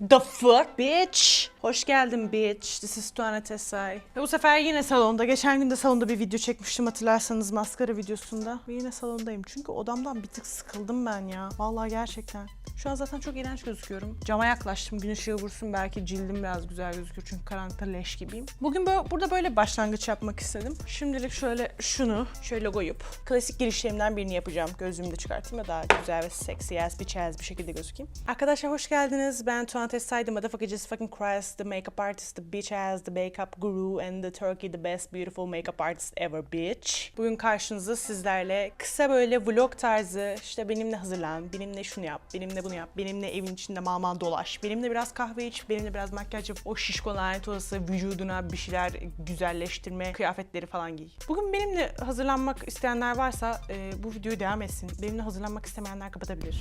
The fuck bitch? Hoş geldin bitch. This is Tuana Tesay. Ve bu sefer yine salonda. Geçen gün de salonda bir video çekmiştim hatırlarsanız maskara videosunda. Ve yine salondayım. Çünkü odamdan bir tık sıkıldım ben ya. Vallahi gerçekten. Şu an zaten çok iğrenç gözüküyorum. Cama yaklaştım. Gün ışığı vursun belki cildim biraz güzel gözükür. Çünkü karanlıkta leş gibiyim. Bugün böyle, burada böyle bir başlangıç yapmak istedim. Şimdilik şöyle şunu şöyle koyup klasik girişlerimden birini yapacağım. Gözlüğümü de çıkartayım da daha güzel ve sexy as bitch ass bir şekilde gözükeyim. Arkadaşlar hoş geldiniz. Ben Tuan Tesay, the motherfucker just fucking Christ, the makeup artist, the bitch ass, the makeup guru and the Turkey the best beautiful makeup artist ever bitch. Bugün karşınızda sizlerle kısa böyle vlog tarzı işte benimle hazırlan, benimle şunu yap, benimle bunu yap, benimle evin içinde mal dolaş, benimle biraz kahve iç, benimle biraz makyaj yap, o şişko lanet olası vücuduna bir şeyler güzelleştirme kıyafetleri falan giy. Bugün benimle hazırlanmak isteyenler varsa e, bu videoyu devam etsin. Benimle hazırlanmak istemeyenler kapatabilir.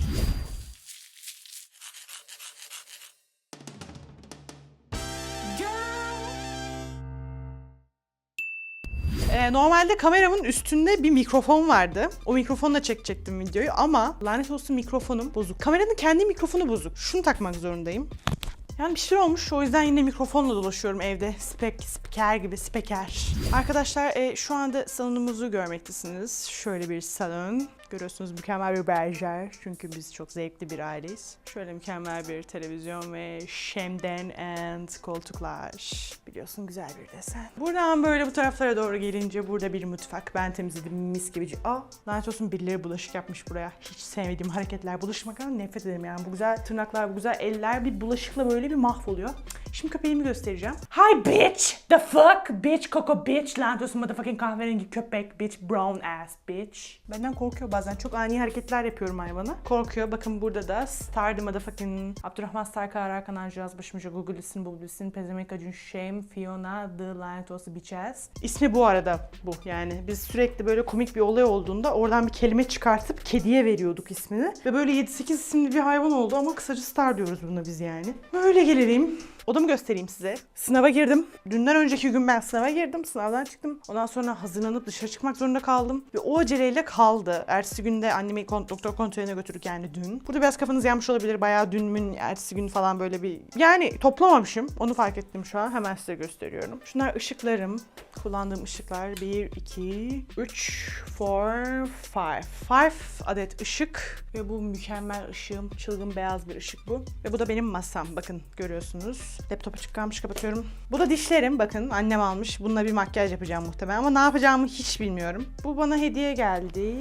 Ee, normalde kameramın üstünde bir mikrofon vardı. O mikrofonla çekecektim videoyu ama lanet olsun mikrofonum bozuk. Kameranın kendi mikrofonu bozuk. Şunu takmak zorundayım. Yani bir şey olmuş o yüzden yine mikrofonla dolaşıyorum evde. Spek, spiker gibi spiker. Arkadaşlar e, şu anda salonumuzu görmektesiniz. Şöyle bir salon. Görüyorsunuz mükemmel bir berjer. Çünkü biz çok zevkli bir aileyiz. Şöyle mükemmel bir televizyon ve şemden and koltuklar. Biliyorsun güzel bir desen. Buradan böyle bu taraflara doğru gelince burada bir mutfak. Ben temizledim mis gibi. Aa lanet olsun birileri bulaşık yapmış buraya. Hiç sevmediğim hareketler. Bulaşmaktan nefret ederim yani. Bu güzel tırnaklar, bu güzel eller bir bulaşıkla böyle bir mahvoluyor. Şimdi köpeğimi göstereceğim. Hi bitch! The fuck? Bitch, coco bitch, lanet olsun motherfucking kahverengi köpek, bitch, brown ass bitch. Benden korkuyor bazen. Çok ani hareketler yapıyorum hayvana. Korkuyor. Bakın burada da Star the motherfucking Abdurrahman Star Karar Kanar Cihaz Başımıca Google'lisin, Bubble'lisin, Pezemek Acun Shame, Fiona, The lanet olası bitch ass. İsmi bu arada bu yani. Biz sürekli böyle komik bir olay olduğunda oradan bir kelime çıkartıp kediye veriyorduk ismini. Ve böyle 7-8 isimli bir hayvan oldu ama kısaca Star diyoruz buna biz yani. Böyle gelelim. Odamı göstereyim size. Sınava girdim. Dünden önceki gün ben sınava girdim. Sınavdan çıktım. Ondan sonra hazırlanıp dışarı çıkmak zorunda kaldım. Ve o aceleyle kaldı. Ertesi günde annemi kon- doktor kontrolüne götürdük yani dün. Burada biraz kafanız yanmış olabilir. Bayağı dün mün ertesi gün falan böyle bir... Yani toplamamışım. Onu fark ettim şu an. Hemen size gösteriyorum. Şunlar ışıklarım. Kullandığım ışıklar. 1, 2, 3, 4, 5. 5 adet ışık. Ve bu mükemmel ışığım. Çılgın beyaz bir ışık bu. Ve bu da benim masam. Bakın görüyorsunuz. Laptop açık kalmış kapatıyorum. Bu da dişlerim. Bakın annem almış. Bununla bir makyaj yapacağım muhtemelen ama ne yapacağımı hiç bilmiyorum. Bu bana hediye geldi.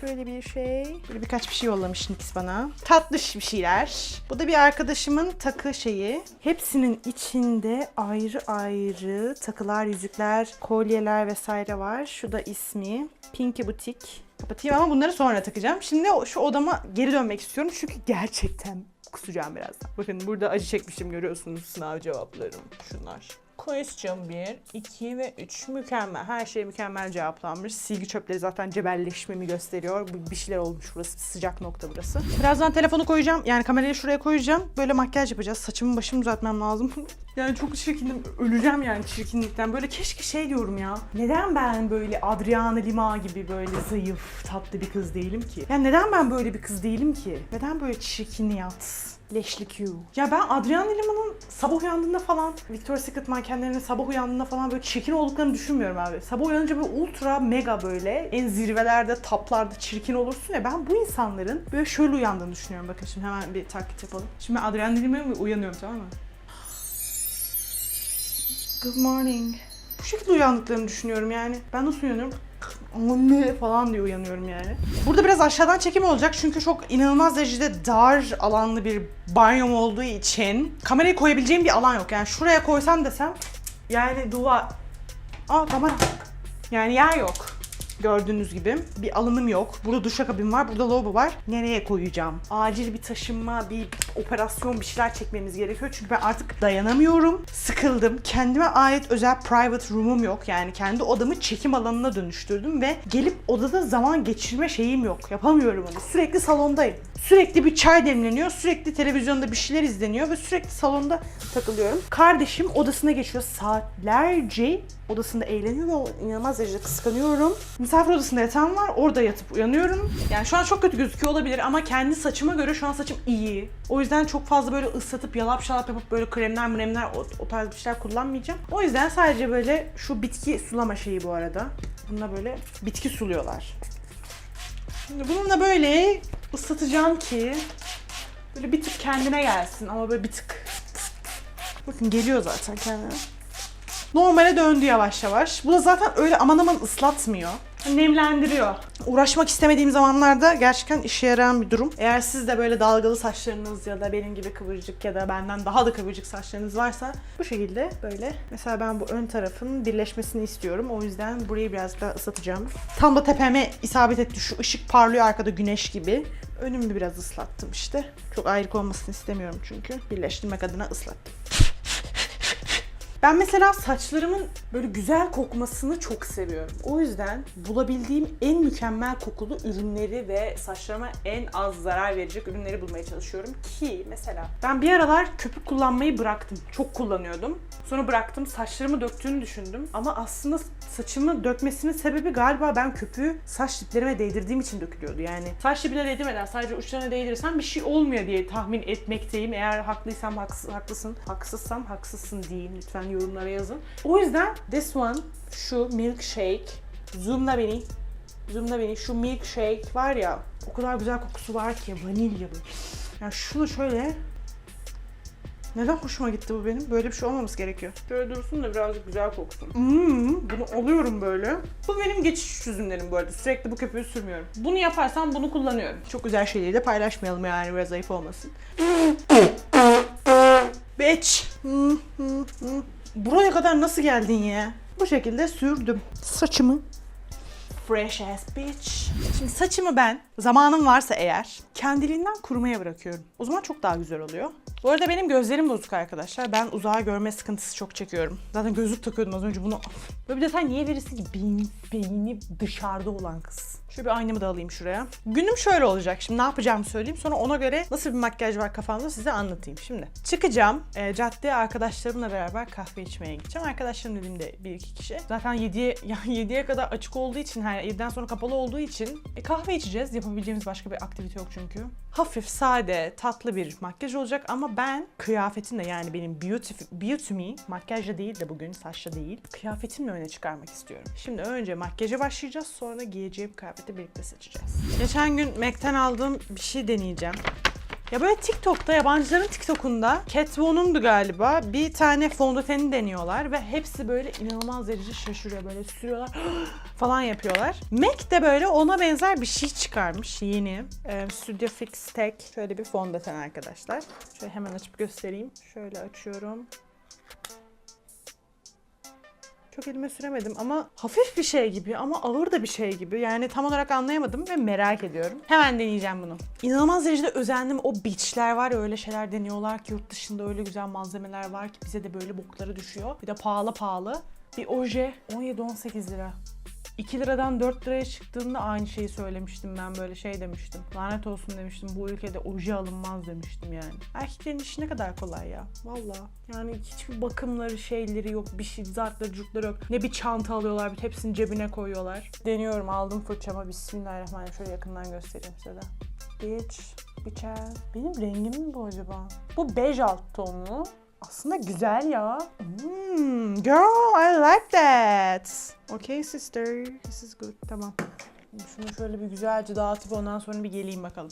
Şöyle bir şey. Böyle birkaç bir şey yollamış Nix bana. Tatlış bir şeyler. Bu da bir arkadaşımın takı şeyi. Hepsinin içinde ayrı ayrı takılar, yüzükler, kolyeler vesaire var. Şu da ismi. Pinky Boutique. Kapatayım ama bunları sonra takacağım. Şimdi şu odama geri dönmek istiyorum çünkü gerçekten kusacağım birazdan. Bakın burada acı çekmişim görüyorsunuz sınav cevaplarım. Şunlar. Question 1, 2 ve 3 mükemmel. Her şey mükemmel cevaplanmış. Silgi çöpleri zaten cebelleşmemi gösteriyor. Bir şeyler olmuş burası. Sıcak nokta burası. Birazdan telefonu koyacağım. Yani kamerayı şuraya koyacağım. Böyle makyaj yapacağız. Saçımı başımı düzeltmem lazım. yani çok çirkinim. Öleceğim yani çirkinlikten. Böyle keşke şey diyorum ya. Neden ben böyle Adriana Lima gibi böyle zayıf, tatlı bir kız değilim ki? Yani neden ben böyle bir kız değilim ki? Neden böyle çirkiniyat? Leşli Q. Ya ben Adriana Lima'nın sabah uyandığında falan Victoria's Secret mankenlerinin sabah uyandığında falan böyle çirkin olduklarını düşünmüyorum abi. Sabah uyanınca böyle ultra mega böyle en zirvelerde, taplarda çirkin olursun ya ben bu insanların böyle şöyle uyandığını düşünüyorum. Bakın şimdi hemen bir taklit yapalım. Şimdi ben Adriana Lima'ya uyanıyorum tamam mı? Good morning. Bu şekilde uyandıklarını düşünüyorum yani. Ben nasıl uyanıyorum? Anne falan diye uyanıyorum yani. Burada biraz aşağıdan çekim olacak çünkü çok inanılmaz derecede dar alanlı bir banyom olduğu için kamerayı koyabileceğim bir alan yok. Yani şuraya koysam desem yani duvar... Aa kamera. Yani yer yok. Gördüğünüz gibi bir alanım yok. Burada duşakabin var, burada lavabo var. Nereye koyacağım? Acil bir taşınma, bir operasyon bir şeyler çekmemiz gerekiyor. Çünkü ben artık dayanamıyorum. Sıkıldım. Kendime ait özel private room'um yok. Yani kendi odamı çekim alanına dönüştürdüm ve gelip odada zaman geçirme şeyim yok. Yapamıyorum onu. Sürekli salondayım. Sürekli bir çay demleniyor, sürekli televizyonda bir şeyler izleniyor ve sürekli salonda takılıyorum. Kardeşim odasına geçiyor saatlerce odasında eğleniyor ve inanılmaz derecede kıskanıyorum. Misafir odasında yatağım var, orada yatıp uyanıyorum. Yani şu an çok kötü gözüküyor olabilir ama kendi saçıma göre şu an saçım iyi. O yüzden çok fazla böyle ıslatıp yalap şalap yapıp böyle kremler mremler o, o tarz bir şeyler kullanmayacağım. O yüzden sadece böyle şu bitki sulama şeyi bu arada. Bununla böyle bitki suluyorlar. Şimdi bununla böyle ıslatacağım ki böyle bir tık kendine gelsin ama böyle bir tık. Bakın geliyor zaten kendine. Normale döndü yavaş yavaş. Bu da zaten öyle aman aman ıslatmıyor. Nemlendiriyor. Uğraşmak istemediğim zamanlarda gerçekten işe yarayan bir durum. Eğer siz de böyle dalgalı saçlarınız ya da benim gibi kıvırcık ya da benden daha da kıvırcık saçlarınız varsa bu şekilde böyle. Mesela ben bu ön tarafın birleşmesini istiyorum. O yüzden burayı biraz daha ıslatacağım. Tam da tepeme isabet etti. Şu ışık parlıyor arkada güneş gibi. Önümü biraz ıslattım işte. Çok ayrık olmasını istemiyorum çünkü. Birleştirmek adına ıslattım. Ben mesela saçlarımın böyle güzel kokmasını çok seviyorum. O yüzden bulabildiğim en mükemmel kokulu ürünleri ve saçlarıma en az zarar verecek ürünleri bulmaya çalışıyorum ki mesela ben bir aralar köpük kullanmayı bıraktım. Çok kullanıyordum. Sonra bıraktım. Saçlarımı döktüğünü düşündüm. Ama aslında saçımı dökmesinin sebebi galiba ben köpüğü saç diplerime değdirdiğim için dökülüyordu. Yani saç dibine değdirmeden sadece uçlarına değdirirsem bir şey olmuyor diye tahmin etmekteyim. Eğer haklıysam haksız, haklısın, haksızsam haksızsın deyin. Lütfen yorumlara yazın. O yüzden this one şu milkshake zoomla beni zoomla beni şu milkshake var ya o kadar güzel kokusu var ki vanilya bu. Yani şunu şöyle neden hoşuma gitti bu benim? Böyle bir şey olmaması gerekiyor. Böyle dursun da birazcık güzel koksun. Hmm, bunu alıyorum böyle. Bu benim geçiş çözümlerim bu arada. Sürekli bu köpüğü sürmüyorum. Bunu yaparsam bunu kullanıyorum. Çok güzel şeyleri de paylaşmayalım yani biraz zayıf olmasın. Bitch. Hmm, hmm, hmm. Buraya kadar nasıl geldin ya? Bu şekilde sürdüm. Saçımı fresh ass bitch. Şimdi saçımı ben zamanım varsa eğer kendiliğinden kurumaya bırakıyorum. O zaman çok daha güzel oluyor. Bu arada benim gözlerim bozuk arkadaşlar. Ben uzağa görme sıkıntısı çok çekiyorum. Zaten gözlük takıyordum az önce bunu. Böyle bir detay niye verirsin ki? Beyni, beyni dışarıda olan kız. Şöyle bir aynamı da alayım şuraya. Günüm şöyle olacak. Şimdi ne yapacağımı söyleyeyim. Sonra ona göre nasıl bir makyaj var kafamda size anlatayım. Şimdi çıkacağım. E, caddeye arkadaşlarımla beraber kahve içmeye gideceğim. Arkadaşlarım dediğimde bir iki kişi. Zaten 7'ye yani 7'ye kadar açık olduğu için, yani 7'den sonra kapalı olduğu için e, kahve içeceğiz. Yapabileceğimiz başka bir aktivite yok çünkü. Hafif, sade, tatlı bir makyaj olacak ama ben kıyafetimle yani benim beauty, beauty me, makyajla değil de bugün saçla değil, kıyafetimle öne çıkarmak istiyorum. Şimdi önce makyaja başlayacağız sonra giyeceğim kıyafeti birlikte seçeceğiz. Geçen gün MAC'ten aldığım bir şey deneyeceğim. Ya böyle TikTok'ta, yabancıların TikTok'unda Kat Von'undu galiba. Bir tane fondöteni deniyorlar ve hepsi böyle inanılmaz derece şaşırıyor. Böyle sürüyorlar falan yapıyorlar. MAC de böyle ona benzer bir şey çıkarmış yeni. Ee, Studio Fix Tech. Şöyle bir fondöten arkadaşlar. Şöyle hemen açıp göstereyim. Şöyle açıyorum. Çok elime süremedim ama hafif bir şey gibi ama ağır da bir şey gibi. Yani tam olarak anlayamadım ve merak ediyorum. Hemen deneyeceğim bunu. İnanılmaz derecede özendim. O beachler var ya öyle şeyler deniyorlar ki yurt dışında öyle güzel malzemeler var ki bize de böyle bokları düşüyor. Bir de pahalı pahalı. Bir oje 17-18 lira. 2 liradan 4 liraya çıktığında aynı şeyi söylemiştim ben böyle şey demiştim. Lanet olsun demiştim bu ülkede oje alınmaz demiştim yani. Erkeklerin işi ne kadar kolay ya. Valla. Yani hiçbir bakımları şeyleri yok. Bir şey zartları curtları yok. Ne bir çanta alıyorlar bir hepsini cebine koyuyorlar. Deniyorum aldım fırçama bismillahirrahmanirrahim. Şöyle yakından göstereyim size de. Bitch. Bitches. Benim rengim mi bu acaba? Bu bej alt tonu. Aslında güzel ya. Hmm, girl, I like that. Okay sister, this is good. Tamam. Şunu şöyle bir güzelce dağıtıp ondan sonra bir geleyim bakalım.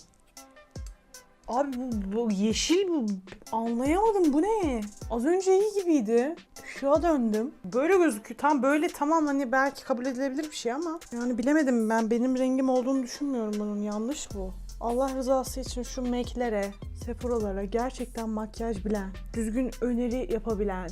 Abi bu, bu yeşil bu. Anlayamadım bu ne? Az önce iyi gibiydi. Şuna döndüm. Böyle gözüküyor. Tam böyle tamam hani belki kabul edilebilir bir şey ama yani bilemedim ben benim rengim olduğunu düşünmüyorum bunun. Yanlış bu. Allah rızası için şu MAC'lere, Sephora'lara gerçekten makyaj bilen, düzgün öneri yapabilen,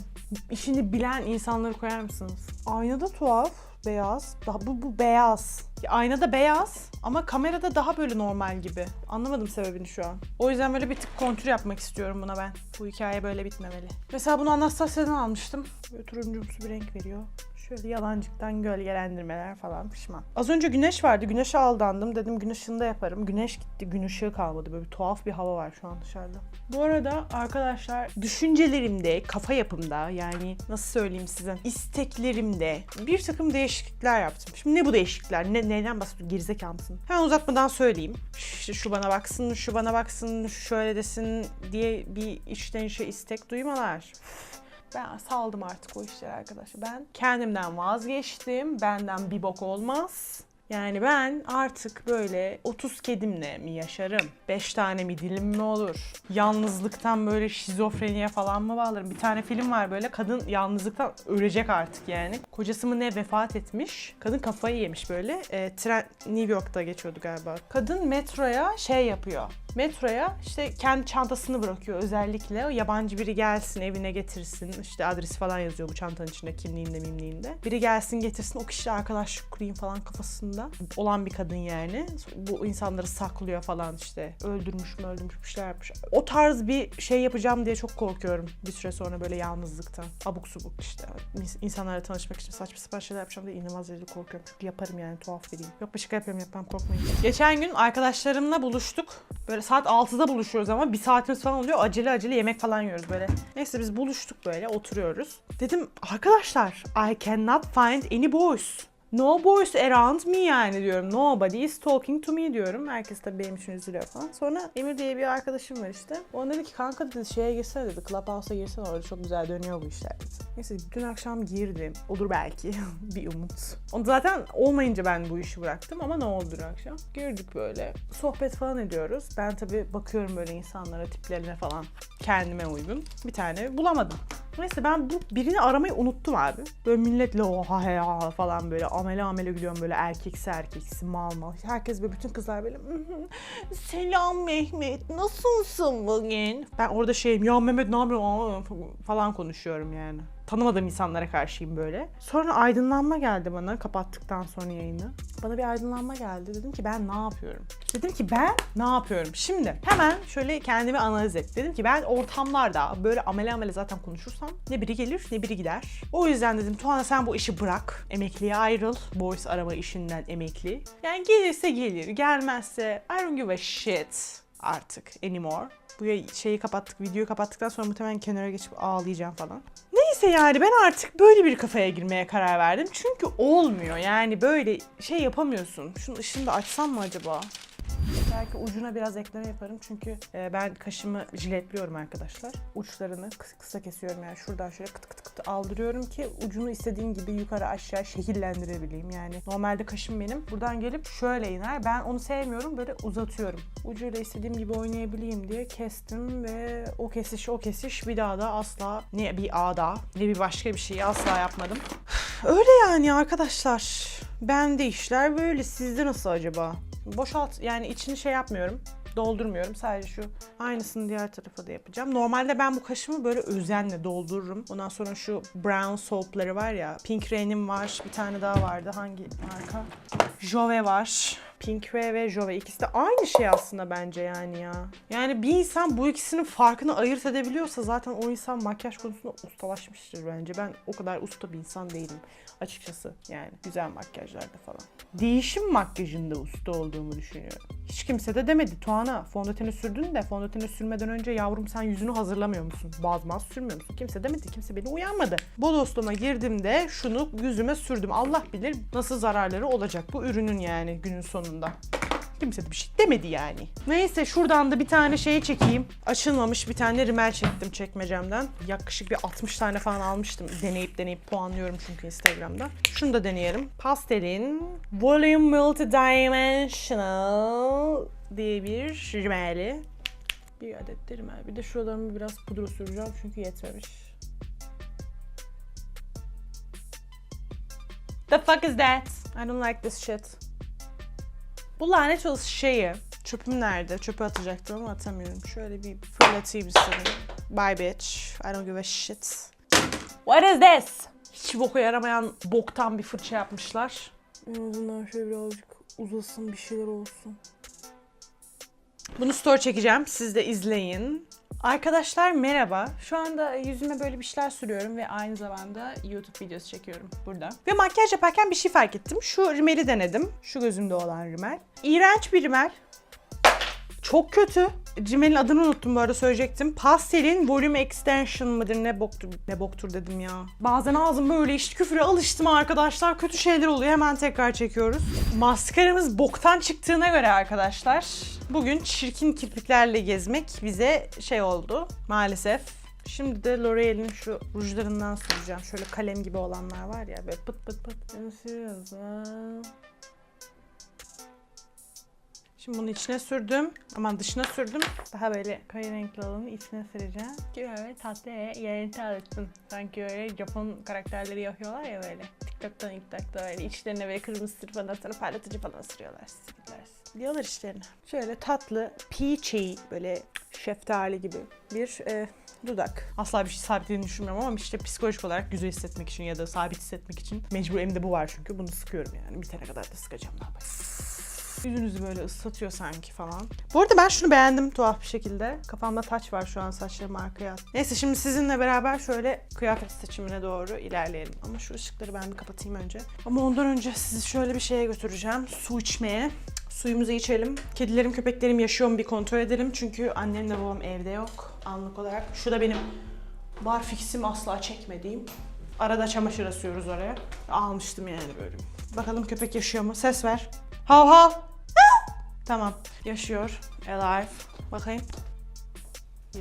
işini bilen insanları koyar mısınız? Aynada tuhaf, beyaz. Daha bu, bu beyaz. Aynada beyaz ama kamerada daha böyle normal gibi. Anlamadım sebebini şu an. O yüzden böyle bir tık kontür yapmak istiyorum buna ben. Bu hikaye böyle bitmemeli. Mesela bunu Anastasia'dan almıştım. Böyle turuncumsu bir renk veriyor. Şöyle yalancıktan gölgelendirmeler falan pişman. Az önce güneş vardı. Güneşe aldandım. Dedim gün ışığında yaparım. Güneş gitti. Gün ışığı kalmadı. Böyle bir tuhaf bir hava var şu an dışarıda. Bu arada arkadaşlar düşüncelerimde, kafa yapımda yani nasıl söyleyeyim size isteklerimde bir takım değişiklikler yaptım. Şimdi ne bu değişiklikler? Ne, neyden bahsediyorum? Gerizekalı mısın? Hemen uzatmadan söyleyeyim. İşte şu bana baksın, şu bana baksın, şu şöyle desin diye bir içten içe istek duymalar. Ben saldım artık o işleri arkadaşlar. Ben kendimden vazgeçtim. Benden bir bok olmaz. Yani ben artık böyle 30 kedimle mi yaşarım? 5 tane mi dilim mi olur? Yalnızlıktan böyle şizofreniye falan mı bağlarım? Bir tane film var böyle kadın yalnızlıktan ölecek artık yani. Kocası mı ne vefat etmiş. Kadın kafayı yemiş böyle. E, tren New York'ta geçiyordu galiba. Kadın metroya şey yapıyor. Metroya işte kendi çantasını bırakıyor özellikle. O yabancı biri gelsin evine getirsin. İşte adresi falan yazıyor bu çantanın içinde kimliğinde mimliğinde. Biri gelsin getirsin o kişiyle arkadaşlık kurayım falan kafasında olan bir kadın yani. Bu insanları saklıyor falan işte. Öldürmüş mü öldürmüş bir şeyler yapmış. O tarz bir şey yapacağım diye çok korkuyorum bir süre sonra böyle yalnızlıktan. Abuk subuk işte. İnsanlarla tanışmak için saçma sapan şeyler yapacağım diye inanılmaz derecede korkuyorum. Çünkü yaparım yani tuhaf biriyim. Yok bir şaka yapıyorum yapmam korkmayın. Geçen gün arkadaşlarımla buluştuk. Böyle saat 6'da buluşuyoruz ama bir saatimiz falan oluyor. Acele acele yemek falan yiyoruz böyle. Neyse biz buluştuk böyle oturuyoruz. Dedim arkadaşlar I cannot find any boys. No boys around me yani diyorum. Nobody is talking to me diyorum. Herkes tabii benim için üzülüyor falan. Sonra Emir diye bir arkadaşım var işte. O dedi ki kanka dedi şeye girsene dedi. Clubhouse'a girsene orada çok güzel dönüyor bu işler. Neyse dün akşam girdim. Olur belki. bir umut. Onu zaten olmayınca ben bu işi bıraktım ama ne oldu dün akşam? Girdik böyle. Sohbet falan ediyoruz. Ben tabii bakıyorum böyle insanlara, tiplerine falan. Kendime uygun. Bir tane bulamadım. Neyse ben bu birini aramayı unuttum abi. Böyle milletle oha he ya falan böyle amele amele gülüyorum böyle erkeksi erkeksi mal mal. Herkes böyle bütün kızlar böyle selam Mehmet nasılsın bugün? Ben orada şeyim ya Mehmet ne yapıyorsun falan konuşuyorum yani. Tanımadığım insanlara karşıyım böyle. Sonra aydınlanma geldi bana kapattıktan sonra yayını. Bana bir aydınlanma geldi. Dedim ki ben ne yapıyorum? Dedim ki ben ne yapıyorum? Şimdi hemen şöyle kendimi analiz et. Dedim ki ben ortamlarda böyle amele amele zaten konuşursam ne biri gelir ne biri gider. O yüzden dedim Tuana sen bu işi bırak. Emekliye ayrıl. Voice arama işinden emekli. Yani gelirse gelir. Gelmezse I don't give a shit artık anymore. Bu şeyi kapattık, videoyu kapattıktan sonra muhtemelen kenara geçip ağlayacağım falan. Neyse yani ben artık böyle bir kafaya girmeye karar verdim. Çünkü olmuyor yani böyle şey yapamıyorsun. Şunun ışığını da açsam mı acaba? Belki ucuna biraz ekleme yaparım çünkü e, ben kaşımı jiletliyorum arkadaşlar. Uçlarını kısa, kısa kesiyorum yani şuradan şöyle kıt kıt kıt aldırıyorum ki ucunu istediğim gibi yukarı aşağı şekillendirebileyim. Yani normalde kaşım benim buradan gelip şöyle iner. Ben onu sevmiyorum böyle uzatıyorum. Ucuyla istediğim gibi oynayabileyim diye kestim ve o kesiş o kesiş bir daha da asla ne bir ağda ne bir başka bir şeyi asla yapmadım. Öyle yani arkadaşlar. Bende işler böyle. Sizde nasıl acaba? Boşalt yani içini şey yapmıyorum doldurmuyorum. Sadece şu aynısını diğer tarafa da yapacağım. Normalde ben bu kaşımı böyle özenle doldururum. Ondan sonra şu brown soapları var ya. Pink Rain'im var. Bir tane daha vardı. Hangi marka? Jove var. Pink Ray ve Jove ikisi de aynı şey aslında bence yani ya. Yani bir insan bu ikisinin farkını ayırt edebiliyorsa zaten o insan makyaj konusunda ustalaşmıştır bence. Ben o kadar usta bir insan değilim açıkçası yani güzel makyajlarda falan. Değişim makyajında usta olduğumu düşünüyorum. Hiç kimse de demedi Tuana fondöteni sürdün de fondöteni sürmeden önce yavrum sen yüzünü hazırlamıyor musun? Bazmaz sürmüyor musun? Kimse demedi. Kimse beni uyanmadı. Bodos'lama girdim şunu yüzüme sürdüm. Allah bilir nasıl zararları olacak bu ürünün yani günün sonunda. Kimse de bir şey demedi yani. Neyse şuradan da bir tane şey çekeyim. Açılmamış bir tane rimel çektim çekmecemden. Yaklaşık bir 60 tane falan almıştım. Deneyip deneyip puanlıyorum çünkü Instagram'da. Şunu da deneyelim. Pastel'in Volume Multidimensional diye bir rimeli. Bir adet de rimel. Bir de şuralarımı biraz pudra süreceğim çünkü yetmemiş. The fuck is that? I don't like this shit. Bu lanet olası şeyi çöpüm nerede? Çöpe atacaktım ama atamıyorum. Şöyle bir fırlatayım istedim. Bye bitch. I don't give a shit. What is this? Hiç boku yaramayan boktan bir fırça yapmışlar. En azından şöyle birazcık uzasın bir şeyler olsun. Bunu story çekeceğim. Siz de izleyin. Arkadaşlar merhaba. Şu anda yüzüme böyle bir şeyler sürüyorum ve aynı zamanda YouTube videosu çekiyorum burada. Ve makyaj yaparken bir şey fark ettim. Şu rimeli denedim. Şu gözümde olan rimel. İğrenç bir rimel. Çok kötü. Rimelin adını unuttum bu arada söyleyecektim. Pastel'in Volume Extension mıdır ne boktur ne boktur dedim ya. Bazen ağzım böyle işte küfüre alıştım arkadaşlar. Kötü şeyler oluyor. Hemen tekrar çekiyoruz. Maskaramız boktan çıktığına göre arkadaşlar bugün çirkin kirpiklerle gezmek bize şey oldu maalesef. Şimdi de L'Oreal'in şu rujlarından süreceğim. Şöyle kalem gibi olanlar var ya böyle pıt pıt pıt. Şimdi bunu içine sürdüm. Aman dışına sürdüm. Daha böyle koyu renkli olanı içine süreceğim. Ki böyle tatlı ve yerinde alırsın. Sanki öyle Japon karakterleri yapıyorlar ya böyle. TikTok'tan TikTok'ta böyle içlerine böyle kırmızı sürüp ondan sonra parlatıcı falan sürüyorlar. Sürüyorlar. Diyorlar işlerine. Şöyle tatlı, peachy böyle şeftali gibi bir e, dudak. Asla bir şey sabitlediğini düşünmüyorum ama işte psikolojik olarak güzel hissetmek için ya da sabit hissetmek için mecbur elimde bu var çünkü bunu sıkıyorum yani. Bitene kadar da sıkacağım ne yapayım. Yüzünüzü böyle ıslatıyor sanki falan. Bu arada ben şunu beğendim tuhaf bir şekilde. Kafamda taç var şu an saçlarımı arkaya at. Neyse şimdi sizinle beraber şöyle kıyafet seçimine doğru ilerleyelim. Ama şu ışıkları ben bir kapatayım önce. Ama ondan önce sizi şöyle bir şeye götüreceğim. Su içmeye. Suyumuzu içelim. Kedilerim, köpeklerim yaşıyor mu bir kontrol edelim. Çünkü annemle babam evde yok. Anlık olarak. Şu da benim barfixim asla çekmediğim. Arada çamaşır asıyoruz oraya. Almıştım yani böyle. Bakalım köpek yaşıyor mu? Ses ver. Hav hav. Tamam. Yaşıyor. Alive. Bakayım.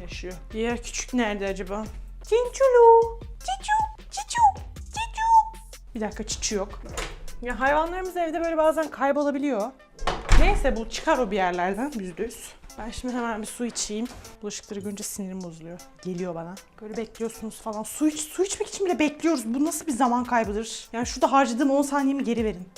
Yaşıyor. Diğer küçük nerede acaba? Cinculu. Cicu. Cicu. Cicu. Bir dakika çiçi yok. Ya hayvanlarımız evde böyle bazen kaybolabiliyor. Neyse bu çıkar o bir yerlerden yüzde yüz. Ben şimdi hemen bir su içeyim. Bulaşıkları görünce sinirim bozuluyor. Geliyor bana. Böyle bekliyorsunuz falan. Su, iç, su içmek için bile bekliyoruz. Bu nasıl bir zaman kaybıdır? Yani şurada harcadığım 10 saniyemi geri verin.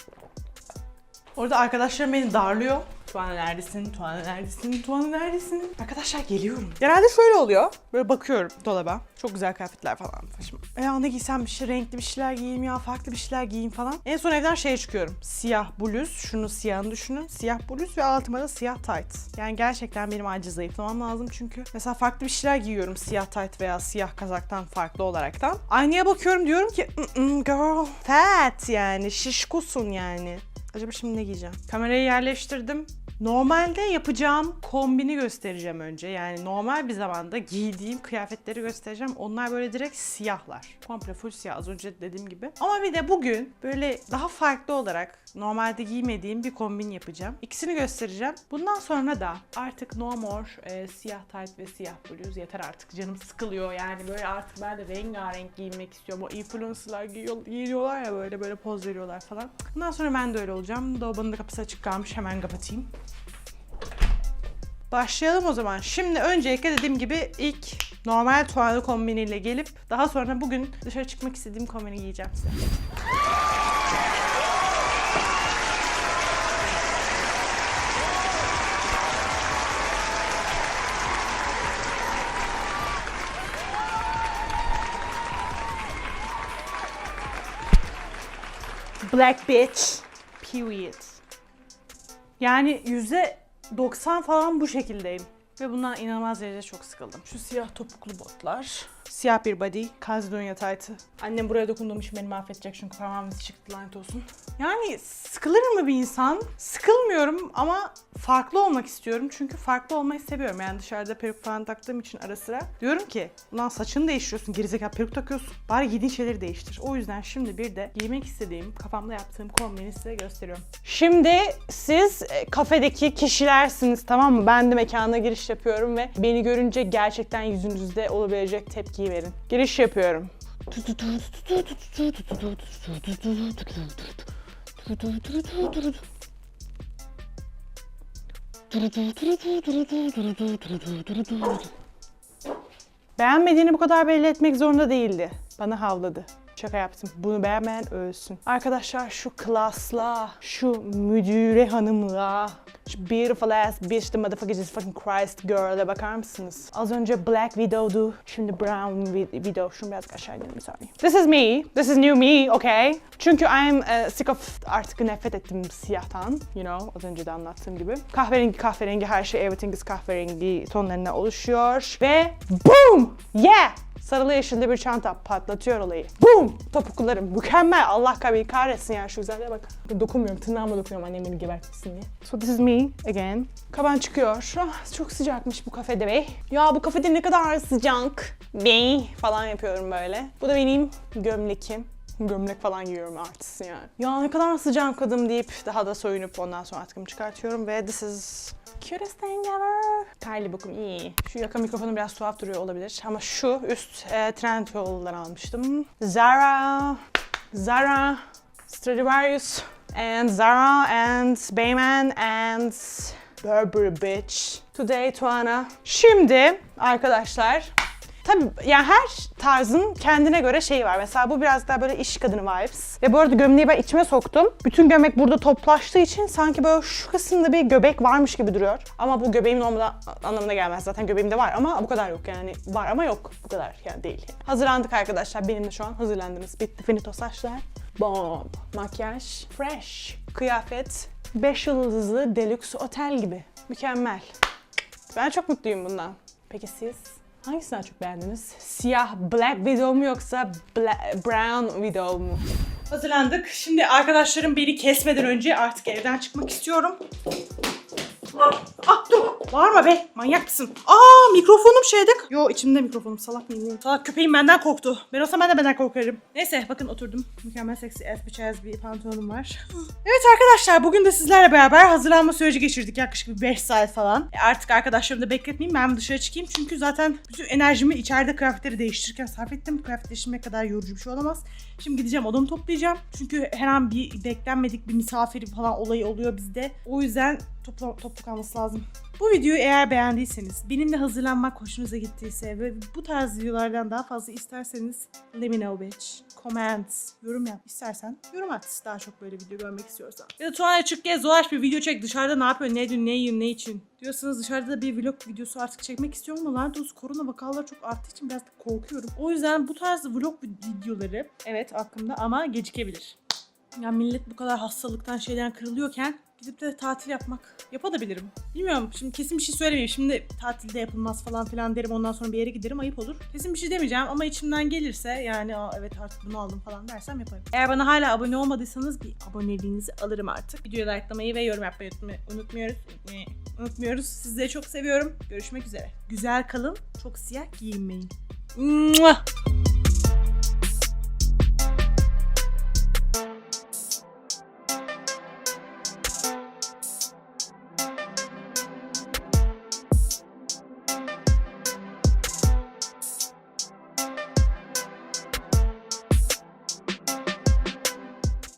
Orada arkadaşlarım beni darlıyor. Tuana neredesin? Tuana neredesin? Tuana neredesin? Arkadaşlar geliyorum. Genelde şöyle oluyor. Böyle bakıyorum dolaba. Çok güzel kıyafetler falan. Şimdi ya ne giysem bir şey renkli bir şeyler giyeyim ya farklı bir şeyler giyeyim falan. En son evden şeye çıkıyorum. Siyah bluz. Şunu siyahını düşünün. Siyah bluz ve altıma da siyah tight. Yani gerçekten benim acil zayıflamam lazım çünkü. Mesela farklı bir şeyler giyiyorum. Siyah tight veya siyah kazaktan farklı olaraktan. Aynaya bakıyorum diyorum ki "Mm-mm, girl fat yani şişkosun yani. Acaba şimdi ne giyeceğim? Kamerayı yerleştirdim. Normalde yapacağım kombini göstereceğim önce. Yani normal bir zamanda giydiğim kıyafetleri göstereceğim. Onlar böyle direkt siyahlar. Komple full siyah az önce dediğim gibi. Ama bir de bugün böyle daha farklı olarak normalde giymediğim bir kombin yapacağım. İkisini göstereceğim. Bundan sonra da artık no more e, siyah tight ve siyah bluz yeter artık. Canım sıkılıyor yani böyle artık ben de rengarenk giyinmek istiyorum. O influencerlar giyiyor, giyiyorlar ya böyle böyle poz veriyorlar falan. Bundan sonra ben de öyle olacağım. Dolabın da kapısı açık kalmış hemen kapatayım. Başlayalım o zaman. Şimdi öncelikle dediğim gibi ilk normal tuvalet kombiniyle gelip daha sonra bugün dışarı çıkmak istediğim kombini giyeceğim size. Black bitch. Period. Yani yüzde 90 falan bu şekildeyim. Ve bundan inanılmaz derecede çok sıkıldım. Şu siyah topuklu botlar. Siyah bir body. Kazdonya taytı. Annem buraya dokunduğum için beni mahvedecek çünkü parmağım izi çıktı lanet olsun. Yani sıkılır mı bir insan? Sıkılmıyorum ama farklı olmak istiyorum. Çünkü farklı olmayı seviyorum. Yani dışarıda peruk falan taktığım için ara sıra. Diyorum ki ulan saçını değiştiriyorsun. Gerizekalı peruk takıyorsun. Bari giydiğin şeyleri değiştir. O yüzden şimdi bir de giymek istediğim, kafamda yaptığım kombini size gösteriyorum. Şimdi siz e, kafedeki kişilersiniz tamam mı? Ben de mekana giriş yapıyorum ve beni görünce gerçekten yüzünüzde olabilecek tepkiyi verin. Giriş yapıyorum. Beğenmediğini bu kadar belli etmek zorunda değildi. Bana havladı. Şaka yaptım. Bunu beğenmeyen ölsün. Arkadaşlar şu klasla, şu müdüre hanımla Şu beautiful ass bitch the motherfucker Jesus fucking Christ girl'e bakar mısınız? Az önce Black Widow'du. Şimdi Brown Wi- Widow. Şunu biraz aşağı inelim sorry. This is me. This is new me, okay? Çünkü I'm uh, sick of artık nefret ettim siyahtan. You know, az önce de anlattığım gibi. Kahverengi kahverengi her şey everything is kahverengi tonlarına oluşuyor. Ve boom! Yeah! Sarılı yeşilli bir çanta patlatıyor olayı. Boom! Topuklularım mükemmel. Allah kahveyi kahretsin ya şu güzelliğe bak. Dokunmuyorum tırnağıma dokunuyorum annem beni gebertmesin diye. So this is me again. Kaban çıkıyor. Ah, çok sıcakmış bu kafede bey. Ya bu kafede ne kadar sıcak. Bey falan yapıyorum böyle. Bu da benim gömlekim. Gömlek falan giyiyorum artist yani. Ya ne kadar sıcak kadın deyip daha da soyunup ondan sonra atkımı çıkartıyorum ve this is cutest thing ever. Kylie bokum iyi. Şu yaka mikrofonu biraz tuhaf duruyor olabilir ama şu üst e, Trendyol'dan almıştım. Zara, Zara, Stradivarius and Zara and Bayman and Burberry bitch. Today Tuana. Şimdi arkadaşlar Tabii yani her tarzın kendine göre şeyi var. Mesela bu biraz daha böyle iş kadını vibes. Ve bu arada gömleği ben içime soktum. Bütün gömlek burada toplaştığı için sanki böyle şu kısımda bir göbek varmış gibi duruyor. Ama bu göbeğimin olmadan anlamına gelmez. Zaten göbeğim de var ama bu kadar yok yani. Var ama yok. Bu kadar yani değil. Hazırlandık arkadaşlar. Benim de şu an hazırlandınız. Bitti finito saçlar. Bomb. Makyaj. Fresh. Kıyafet. 5 yıldızlı deluxe otel gibi. Mükemmel. Ben çok mutluyum bundan. Peki siz? Hangisini daha çok beğendiniz? Siyah Black Widow mu yoksa Bla- Brown Widow mu? Hazırlandık. Şimdi arkadaşlarım beni kesmeden önce artık evden çıkmak istiyorum. Ah, dur. Bağırma be. Manyak mısın? Aa mikrofonum şeyde. Yo içimde mikrofonum. Salak mıyım? Salak köpeğim benden korktu. Ben olsam ben de benden korkarım. Neyse bakın oturdum. Mükemmel seksi bitch as bir pantolonum var. Evet arkadaşlar bugün de sizlerle beraber hazırlanma süreci geçirdik. Yaklaşık bir 5 saat falan. E, artık arkadaşlarımı da bekletmeyeyim. Ben dışarı çıkayım. Çünkü zaten bütün enerjimi içeride kıyafetleri değiştirirken sarf ettim. Kıyafet değiştirmek kadar yorucu bir şey olamaz. Şimdi gideceğim odamı toplayacağım. Çünkü her an bir beklenmedik bir misafir falan olayı oluyor bizde. O yüzden topla, toplu kalması lazım. Bu videoyu eğer beğendiyseniz, benimle hazırlanmak hoşunuza gittiyse ve bu tarz videolardan daha fazla isterseniz let me know bitch. Comment, yorum yap. İstersen yorum at daha çok böyle video görmek istiyorsan. Ya da Tuana çık gez dolaş bir video çek. Dışarıda ne yapıyor, ne ediyor, ne yiyor, ne için. Diyorsanız dışarıda da bir vlog videosu artık çekmek istiyorum ama lanet olsun korona vakaları çok arttığı için biraz korkuyorum. O yüzden bu tarz vlog videoları evet aklımda ama gecikebilir. Ya millet bu kadar hastalıktan şeyden kırılıyorken gidip de tatil yapmak yapabilirim. Bilmiyorum şimdi kesin bir şey söylemeyeyim. Şimdi tatilde yapılmaz falan filan derim ondan sonra bir yere giderim ayıp olur. Kesin bir şey demeyeceğim ama içimden gelirse yani Aa, evet artık bunu aldım falan dersem yaparım. Eğer bana hala abone olmadıysanız bir aboneliğinizi alırım artık. Videoyu likelamayı ve yorum yapmayı unutmuyoruz. Unutmuyoruz. Sizleri çok seviyorum. Görüşmek üzere. Güzel kalın. Çok siyah giyinmeyin. Mua!